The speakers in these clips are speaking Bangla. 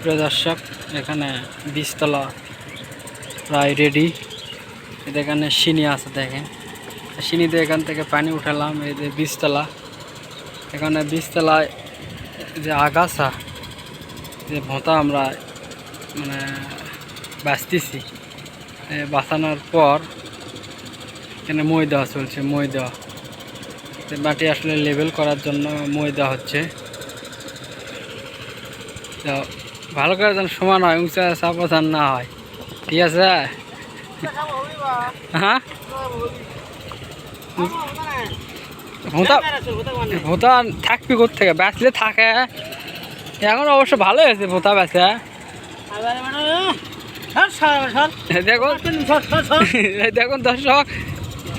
প্রিয় দর্শক, এখানে বীজতলা প্রায় রেডি এখানে সিনি আছে দেখেন। সিনিতে এখান থেকে পানি উঠালাম, এই যে বীজতলা। এখানে বীজতলায় যে আগাছা, যে ভোঁতা আমরা মানে বাঁচতেছি বাঁচানোর পর এখানে মই দেওয়া চলছে, মই দেওয়া। মাটি আসলে লেবেল করার জন্য মই দেওয়া হচ্ছে। ভালো করে যেন সমান হয়, উঁচা চাপা না হয়। ঠিক আছে? হ্যাঁ? ভোঁতা থাকবি থেকে বেচলে থাকে। এখন অবশ্য ভালো হয়েছে ভোঁতা বেচে দেখুন। দর্শক।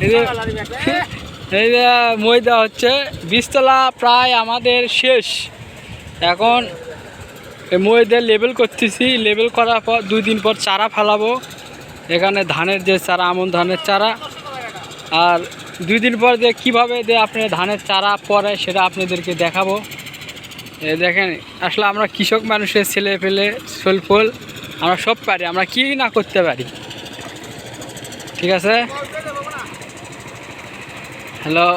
এই যে দেওয়া হচ্ছে। বীজতলা প্রায় আমাদের শেষ। এখন দিয়ে লেবেল করতেছি। লেবেল করার পর দুই দিন পর চারা ফালাবো। এখানে ধানের যে চারা, আমন ধানের চারা। আর দুই দিন পর যে কীভাবে যে আপনি ধানের চারা পরে সেটা আপনাদেরকে দেখাবো। দেখেন, আসলে আমরা কৃষক মানুষের ছেলে পেলে সোলফোল আমরা সব পারি, আমরা কি না করতে পারি। ঠিক আছে? হ্যালো?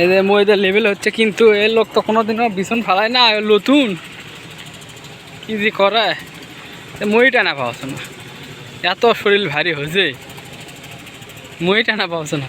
এই যে মইদের লেভেল হচ্ছে, কিন্তু এর লোক তো কোনোদিনও বিছন ফালায় না নতুন। কি যে করায় মই টানা পাওয়াছে না। এত শরীর ভারী হয়েছে। মই টানা পাওয়াছ না।